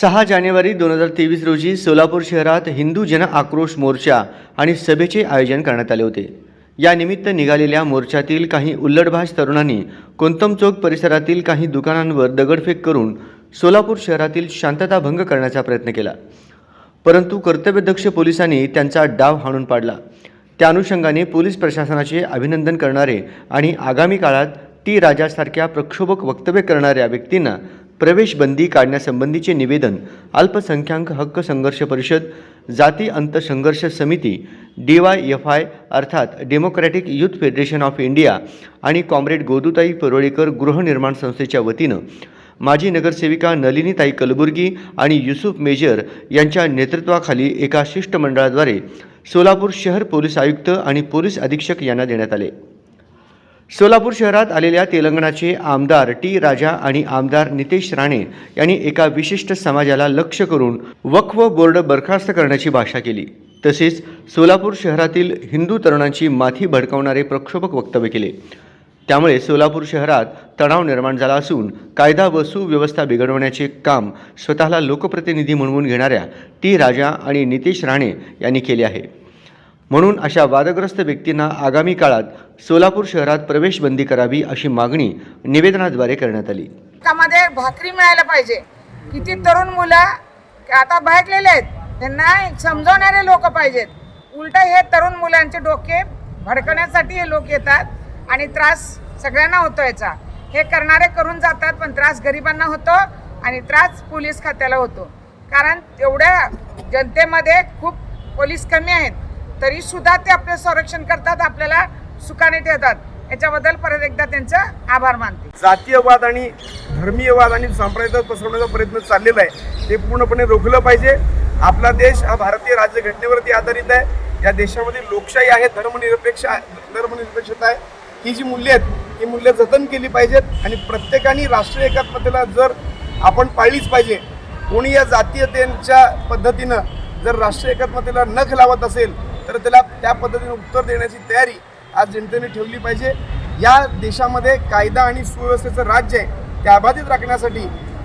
सहा जानेवारी दोन हजार तेवीस रोजी सोलापूर शहरात हिंदू जन आक्रोश मोर्चा आणि सभेचे आयोजन करण्यात आले होते. यानिमित्त निघालेल्या मोर्चातील काही उल्लडभाज तरुणांनी कोंतम चौक परिसरातील काही दुकानांवर दगडफेक करून सोलापूर शहरातील शांतता भंग करण्याचा प्रयत्न केला. परंतु कर्तव्यदक्ष पोलिसांनी त्यांचा डाव हाणून पाडला. त्या अनुषंगाने पोलीस प्रशासनाचे अभिनंदन करणारे आणि आगामी काळात टी राजासारख्या प्रक्षोभक वक्तव्य करणाऱ्या व्यक्तींना प्रवेशबंदी काढण्यासंबंधीचे निवेदन अल्पसंख्याक हक्क संघर्ष परिषद जाती अंतसंघर्ष समिती डी वाय एफ आय अर्थात democratic youth federation of India आणि कॉम्रेड गोदुताई परोळेकर गृहनिर्माण संस्थेच्या वतीनं माजी नगरसेविका नलिनीताई कलबुर्गी आणि युसुफ मेजर यांच्या नेतृत्वाखाली एका शिष्टमंडळाद्वारे सोलापूर शहर पोलीस आयुक्त आणि पोलीस अधीक्षक यांना देण्यात आले. सोलापूर शहरात आलेल्या तेलंगणाचे आमदार टी राजा आणि आमदार नितेश राणे यांनी एका विशिष्ट समाजाला लक्ष्य करून वक्फ बोर्ड बरखास्त करण्याची भाषा केली. तसेच सोलापूर शहरातील हिंदू तरुणांची माथी भडकावणारे प्रक्षोभक वक्तव्य केले. त्यामुळे सोलापूर शहरात तणाव निर्माण झाला असून कायदा व सुव्यवस्था बिघडवण्याचे काम स्वतःला लोकप्रतिनिधी म्हणवून घेणाऱ्या टी राजा आणि नितेश राणे यांनी केले आहे. म्हणून अशा वादग्रस्त व्यक्तींना आगामी काळात सोलापूर शहरात प्रवेश बंदी करावी अशी मागणी निवेदनाद्वारे करण्यात आली. त्यामध्ये भाकरी मिळायला पाहिजे. किती तरुण मुलं आता बहकलेले आहेत त्यांना समजवणारे लोक पाहिजेत. उलट हे तरुण मुलांचे डोके भडकण्यासाठी हे लोक येतात आणि त्रास सगळ्यांना होतो याचा. हे करणारे करून जातात पण त्रास गरिबांना होतो आणि त्रास पोलीस खात्याला होतो. कारण तेवढ्या जनतेमध्ये खूप पोलीस कमी आहेत. तरी सुद्धा ते आपले संरक्षण करतात आपल्याला सुखाने ठेवतात. याच्याबद्दल परत एकदा त्यांचं आभार मानते. जातीयवाद आणि धर्मीयवाद आणि सांप्रदायिक पसरवण्याचा प्रयत्न चाललेला आहे. ते पूर्णपणे रोखलं पाहिजे. आपला देश हा भारतीय राज्यघटनेवरती आधारित आहे. या देशामध्ये लोकशाही आहे धर्मनिरपेक्ष धर्मनिरपेक्षता आहे. ही जी मूल्य आहेत ही मूल्य जतन केली पाहिजेत आणि प्रत्येकाने राष्ट्रीय एकात्मतेला जर आपण पाळलीच पाहिजे कोणी या जातीयतेच्या पद्धतीनं जर राष्ट्रीय एकात्मतेला नख लावत असेल तर त्याला त्या पद्धतीने उत्तर देण्याची तयारी आज जनतेने ठेवली पाहिजे. या देशामध्ये कायदा आणि सुव्यवस्थेचं राज्य आहे ते अबाधित राखण्यासाठी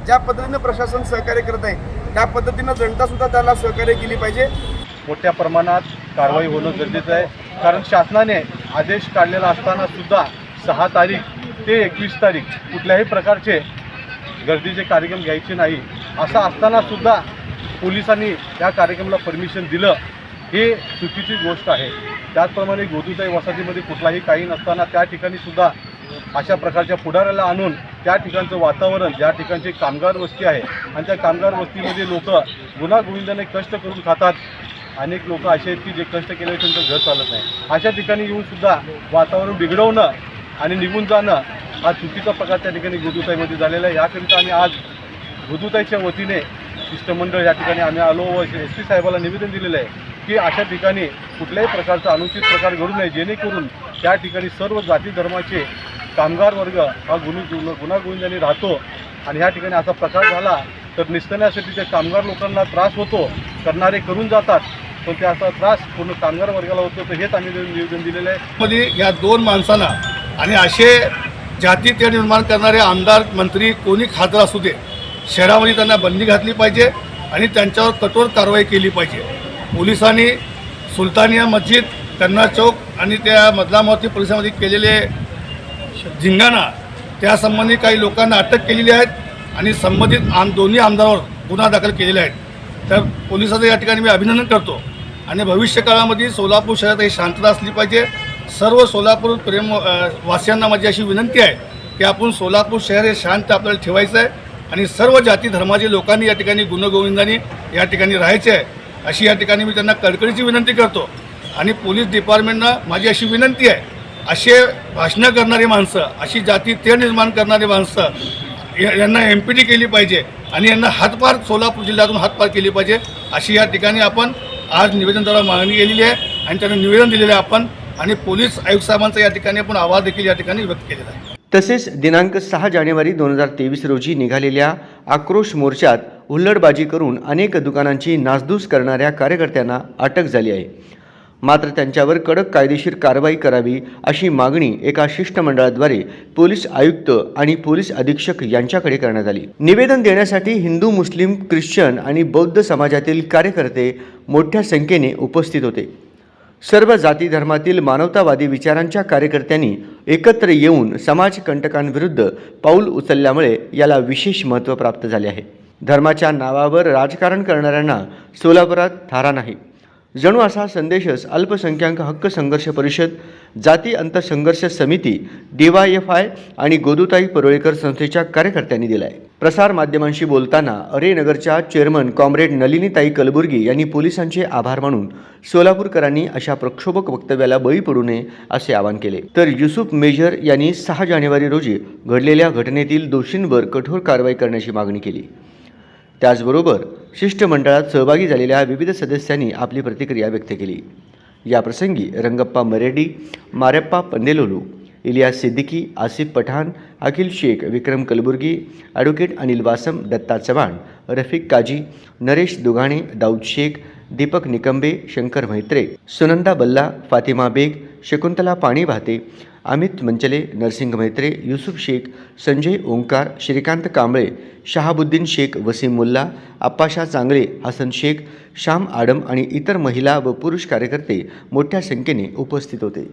ज्या पद्धतीनं प्रशासन सहकार्य करत आहे त्या पद्धतीनं जनता सुद्धा त्याला सहकार्य केली पाहिजे. मोठ्या प्रमाणात कारवाई होणं गरजेचं आहे. कारण शासनाने आदेश काढलेला असताना सुद्धा सहा तारीख ते एकवीस तारीख कुठल्याही प्रकारचे गर्दीचे कार्यक्रम घ्यायचे नाही. असं असताना सुद्धा पोलिसांनी या कार्यक्रमाला परमिशन दिलं. हे चुकीची गोष्ट आहे. त्याचप्रमाणे गोदूताई वसाहतीमध्ये कुठलाही काही नसताना त्या ठिकाणी सुद्धा अशा प्रकारच्या पुढाऱ्याला आणून त्या ठिकाणचं वातावरण ज्या ठिकाणची कामगार वस्ती आहे आणि त्या कामगार वस्तीमध्ये लोक गुन्हागोविंदाने कष्ट करून खातात. अनेक लोक असे आहेत की जे कष्ट केल्यावर त्यांचं घर चालत नाही. अशा ठिकाणी येऊन सुद्धा वातावरण बिघडवणं आणि निघून जाणं हा चुकीचा प्रकार त्या ठिकाणी गोदूताईमध्ये झालेला आहे. याकरिता आम्ही आज गोदूताईच्या वतीने शिष्टमंडळ या ठिकाणी आम्ही आलो व एस पी साहेबाला निवेदन दिलेलं आहे. की अशा ठिकाणी कुठल्याही प्रकारचा अनुचित प्रकार घडू नये जेणेकरून त्या ठिकाणी सर्व जाती धर्माचे कामगार वर्ग हा गुन्हे गुन्हा गोविंदाने राहतो आणि ह्या ठिकाणी असा प्रकार झाला तर निस्तरण्यासाठी त्या कामगार लोकांना त्रास होतो करणारे करून जातात पण त्याचा त्रास पूर्ण कामगार वर्गाला होतो तर हेच आम्ही निवेदन दिलेलं आहे. मध्ये या दोन माणसांना आणि असे जाती ते निर्माण करणारे आमदार मंत्री कोणी खासदार असू दे शहरामध्ये त्यांना बंदी घातली पाहिजे आणि त्यांच्यावर कठोर कारवाई केली पाहिजे. पोलिसांनी सुलतानिया मस्जिद कन्ना चौक आणि त्या मदलामावती पोलिसांमध्ये केलेले झिंगाणा त्यासंबंधी काही लोकांना अटक केलेली आहेत आणि संबंधित आम दोन्ही आमदारावर गुन्हा दाखल केलेले आहेत. तर पोलिसाचं या ठिकाणी मी अभिनंदन करतो. आणि भविष्य काळामध्ये सोलापूर शहरात ही शांतता असली पाहिजे. सर्व सोलापूर प्रेम वासियांना माझी अशी विनंती आहे की आपण सोलापूर शहर हे शांत आपल्याला ठेवायचं आहे आणि सर्व जाती धर्माचे लोकांनी या ठिकाणी गुणगोविंदाने या ठिकाणी राहायचे आहे. अशी या ठिकाणी मी त्यांना कडकडीची विनंती करतो. आणि पोलीस डिपार्टमेंटनं माझी अशी विनंती आहे असे भाषणं करणारी माणसं अशी जाती ते निर्माण करणारी माणसं या- यांना एम पी डी केली पाहिजे आणि यांना हातपार सोलापूर जिल्ह्यातून हातपार केली पाहिजे अशी या ठिकाणी आपण आज निवेदनद्वारा मागणी केलेली आहे आणि त्यांना निवेदन दिलेलं आहे आपण. आणि पोलीस आयुक्त साहेबांचा या ठिकाणी आपण आवाज देखील या ठिकाणी व्यक्त केलेला आहे. तसेच दिनांक सहा जानेवारी दोन हजार तेवीस रोजी निघालेल्या आक्रोश मोर्चात हुल्लडबाजी करून अनेक दुकानांची नासधूस करणाऱ्या कार्यकर्त्यांना अटक झाली आहे. मात्र त्यांच्यावर कडक कायदेशीर कारवाई करावी अशी मागणी एका शिष्टमंडळाद्वारे पोलीस आयुक्त आणि पोलीस अधीक्षक यांच्याकडे करण्यात आली. निवेदन देण्यासाठी हिंदू मुस्लिम ख्रिश्चन आणि बौद्ध समाजातील कार्यकर्ते मोठ्या संख्येने उपस्थित होते. सर्व जाती धर्मातील मानवतावादी विचारांच्या कार्यकर्त्यांनी एकत्र येऊन समाजकंटकांविरुद्ध पाऊल उचलल्यामुळे याला विशेष महत्त्व प्राप्त झाले आहे. धर्माच्या नावावर राजकारण करणाऱ्यांना सोलापुरात थारा नाही. जणू असा संदेशच अल्पसंख्याक हक्क संघर्ष परिषद जाती अंतसंघर्ष समिती डीवायएफआय आणि गोदुताई परोळेकर संस्थेच्या कार्यकर्त्यांनी दिला आहे प्रसार माध्यमांशी बोलताना अरेनगरच्या चेअरमन कॉम्रेड नलिनीताई कलबुर्गी यांनी पोलिसांचे आभार मानून सोलापूरकरांनी अशा प्रक्षोभक वक्तव्याला बळी पडू नये असे आवाहन केले. तर युसुफ मेजर यांनी सहा जानेवारी रोजी घडलेल्या घटनेतील दोषींवर कठोर कारवाई करण्याची मागणी केली. त्याचबरोबर शिष्टमंडळात सहभागी झालेल्या विविध सदस्यांनी आपली प्रतिक्रिया व्यक्त केली. याप्रसंगी रंगप्पा मरेडी मारेप्पा पंदेलोलू इलियास सिद्दीकी आसिफ पठाण अखिल शेख विक्रम कलबुर्गी ॲडव्होकेट अनिल वासम दत्ता चव्हाण रफिक काजी नरेश दुगाणे दाऊद शेख दीपक निकंबे शंकर म्हैत्रे सुनंदा बल्ला फातिमा बेग शकुंतला पाणी भाते अमित मंचले नरसिंग मैत्रे युसुफ शेख संजय ओंकार श्रीकांत कांबळे शहाबुद्दीन शेख वसीम मुल्ला आप्पाशा चांगले हसन शेख श्याम आडम आणि इतर महिला व पुरुष कार्यकर्ते मोठ्या संख्येने उपस्थित होते.